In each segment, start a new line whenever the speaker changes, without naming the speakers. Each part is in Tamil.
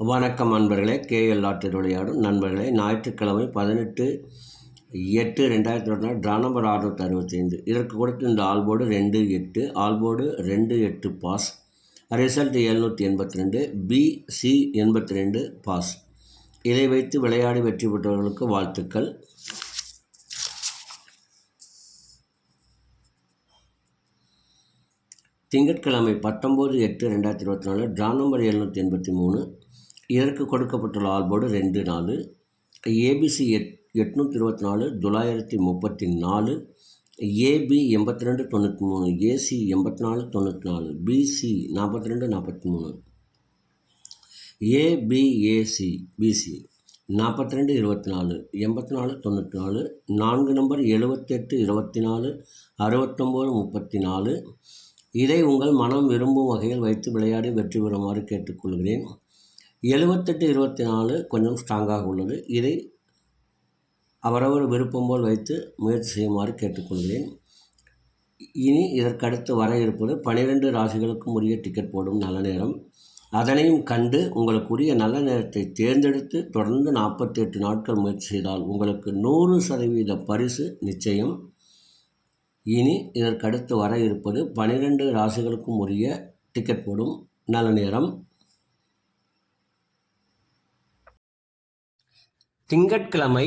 வணக்கம் நண்பர்களே. கேஎல் ஆற்றில் விளையாடும் நண்பர்களே ஞாயிற்றுக்கிழமை பதினெட்டு எட்டு ரெண்டாயிரத்தி இருபத்தி நாலு ட்ரா நம்பர் அறுநூற்றி அறுபத்தைந்து. இதற்கு கொடுத்து இந்த ஆல்போர்டு ரெண்டு எட்டு ஆல்போர்டு ரெண்டு எட்டு பாஸ். ரிசல்ட் எழுநூற்றி எண்பத்தி ரெண்டு பி சி எண்பத்தி ரெண்டு பாஸ். இதை வைத்து விளையாடி வெற்றி பெற்றவர்களுக்கு வாழ்த்துக்கள். திங்கட்கிழமை பத்தொம்போது எட்டு ரெண்டாயிரத்தி இருபத்தி நாலு ட்ரா நம்பர் எழுநூற்றி எண்பத்தி மூணு இதற்கு கொடுக்கப்பட்டுள்ள ஆல்போர்டு ரெண்டு நாலு. ஏபிசி எட் எட்நூற்றி இருபத்தி நாலு தொள்ளாயிரத்தி முப்பத்தி நாலு ஏபி எண்பத்தி ரெண்டு தொண்ணூற்றி மூணு ஏசி எண்பத்தி நாலு தொண்ணூற்றி நாலு பிசி நாற்பத்தி ரெண்டு நாற்பத்தி மூணு ஏபிஏசி பிசி நாற்பத்தி ரெண்டு இருபத்தி நாலு எண்பத்தி நாலு தொண்ணூற்றி நாலு நான்கு நம்பர் எழுபத்தெட்டு இருபத்தி நாலு அறுபத்தொம்போது முப்பத்தி நாலு இதை உங்கள் மனம் விரும்பும் வகையில் வைத்து விளையாடி வெற்றி பெறுமாறு கேட்டுக்கொள்கிறேன். எழுபத்தெட்டு இருபத்தி நாலு கொஞ்சம் ஸ்ட்ராங்காக உள்ளது. இதை அவரவர் விருப்பம் போல் வைத்து முயற்சி செய்யுமாறு கேட்டுக்கொள்கிறேன். இனி இதற்கடுத்து வர இருப்பது பனிரெண்டு ராசிகளுக்கும் உரிய டிக்கெட் போடும் நல்ல நேரம். அதனையும் கண்டு உங்களுக்குரிய நல்ல நேரத்தை தேர்ந்தெடுத்து தொடர்ந்து நாற்பத்தி எட்டு நாட்கள் முயற்சி செய்தால் உங்களுக்கு நூறு சதவீத பரிசு நிச்சயம். இனி இதற்கடுத்து வர இருப்பது பனிரெண்டு ராசிகளுக்கும் உரிய டிக்கெட் போடும் நல்ல நேரம். திங்கட்கிழமை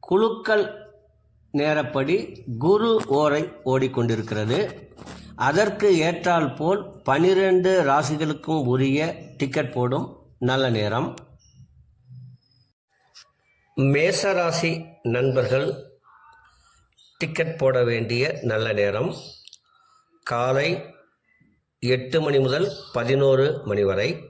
குழுக்கள் நேரப்படி குரு ஓரை ஓடிக்கொண்டிருக்கிறது. அதற்கு ஏற்றால் போல் பனிரெண்டு ராசிகளுக்கும் உரிய டிக்கெட் போடும் நல்ல நேரம். மேசராசி நண்பர்கள் டிக்கெட் போட வேண்டிய நல்ல நேரம். காலை எட்டு மணி முதல் பதினோரு மணி வரை.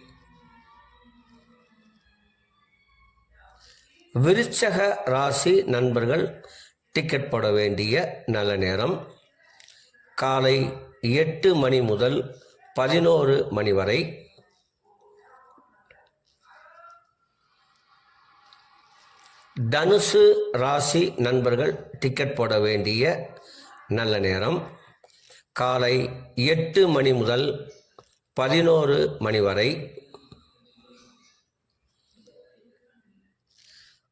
விருச்சக ராசி நண்பர்கள் டிக்கெட் போட வேண்டிய நல்ல நேரம். காலை எட்டு மணி முதல் பதினோரு மணி வரை. தனுசு ராசி நண்பர்கள் டிக்கெட் போட வேண்டிய நல்ல நேரம். காலை எட்டு மணி முதல் பதினோரு மணி வரை.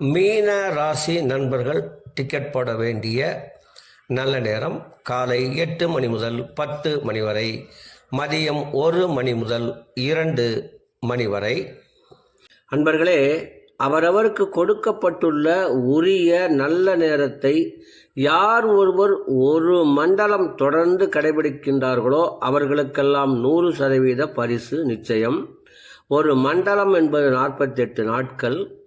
மீன ராசி நண்பர்கள்
டிக்கெட் போட வேண்டிய நல்ல நேரம். காலை எட்டு மணி முதல் பத்து மணி வரை. மதியம் ஒரு மணி முதல் இரண்டு மணி வரை.
அன்பர்களே அவரவருக்கு கொடுக்கப்பட்டுள்ள உரிய நல்ல நேரத்தை யார் ஒருவர் ஒரு மண்டலம் தொடர்ந்து கடைபிடிக்கின்றார்களோ அவர்களுக்கெல்லாம் நூறு சதவீத பரிசு நிச்சயம். ஒரு மண்டலம் என்பது நாற்பத்தெட்டு நாட்கள்.